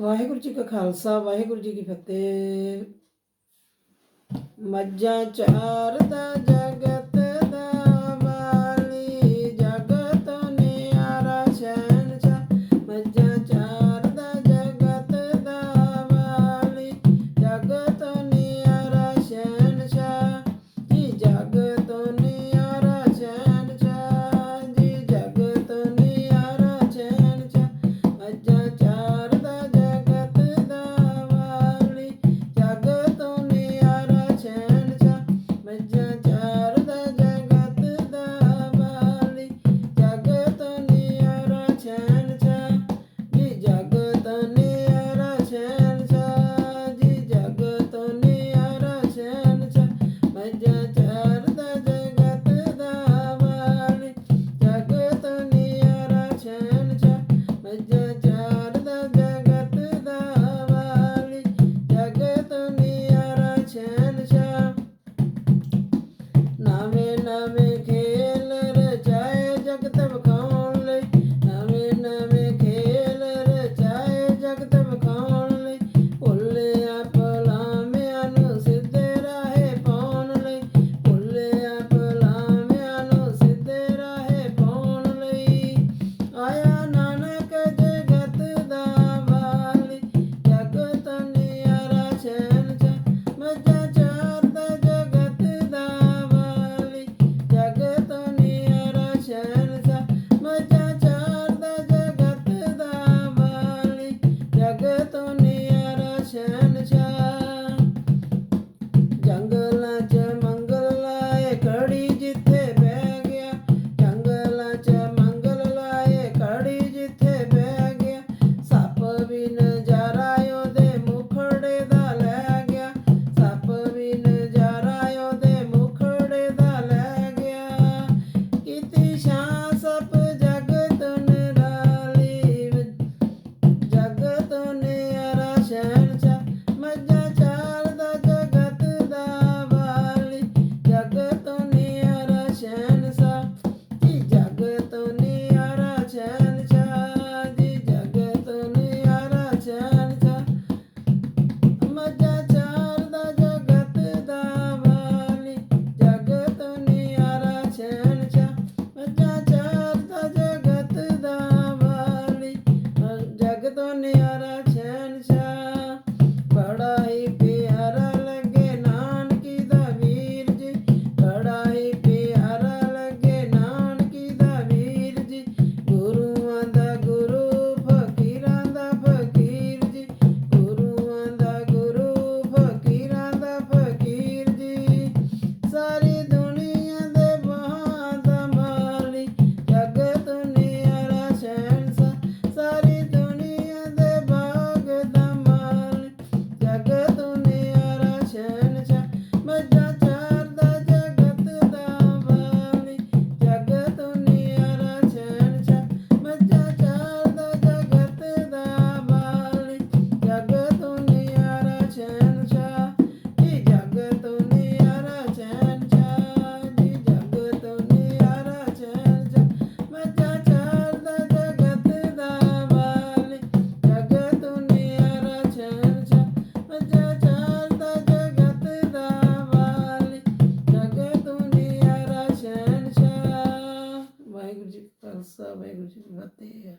ਵਾਹਿਗੁਰੂ ਜੀ ਕਾ ਖਾਲਸਾ ਵਾਹਿਗੁਰੂ ਜੀ ਕੀ ਫਤਿਹ। ਮੱਝਾਂ ਚਾਰ ਦਾ love it. botón. de expansão, amigo de terra.